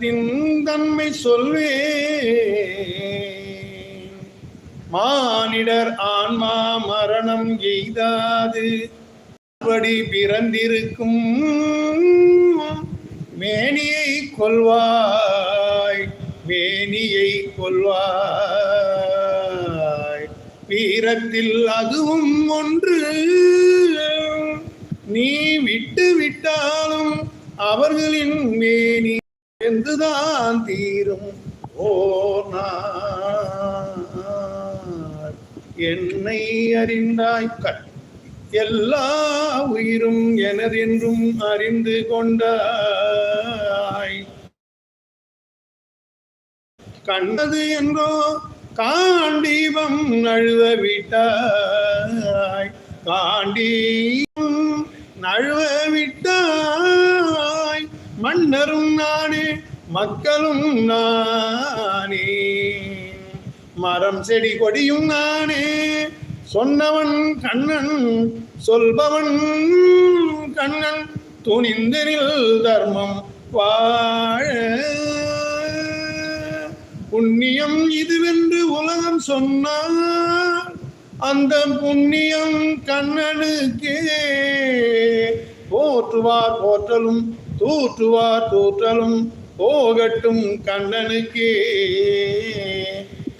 தன்மை சொல்வே. மானிடர் ஆன்மா மரணம் எய்தாது. அப்படி பிறந்திருக்கும் மேனியை கொள்வாய் மேனியை கொள்வாய் வீரத்தில் அதுவும் ஒன்று. நீ விட்டு விட்டாலும் அவர்களின் மேனி என்றுதான் தீரும். ஓர் என்னை அறிந்தாய் எல்லா உயிரும் எனதென்றும் அறிந்து கொண்டாய். கண்டது என்றோ காண்டீபம் நழுவ விட்டாய். காண்டீபம் நழுவ விட்ட மன்னரும் நானே மக்களும் நானே. மரம் செடி கொடியும் நானே சொன்னவன் கண்ணன் சொல்பவன் கண்ணன். துணிந்தனில் தர்மம் வாழ. புண்ணியம் இதுவென்று உலகம் சொன்னால் அந்த புண்ணியம் கண்ணனுக்கே. போற்றுவார் போற்றலும் தூற்றுவார் தூற்றலும் போகட்டும் கண்ணனுக்கே.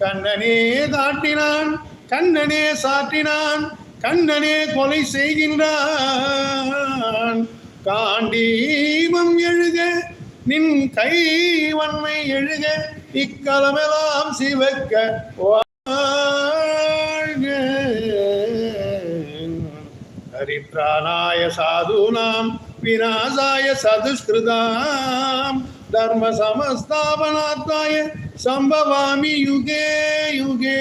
கண்ணனே தாட்டினான் கண்ணனே சாற்றினான் கண்ணனே கொலை செய்கின்றான். காண்டீபம் எழுக நின் கை வன்மை எழுக இக்கலமெல்லாம் சிவக்க வாழ்க. ஹரித்ராணாய சாதுனாம் விநாசாய विनाशाय सदुष्कृतां धर्मसमस्थापनार्थाय सम्भवामि युगे युगे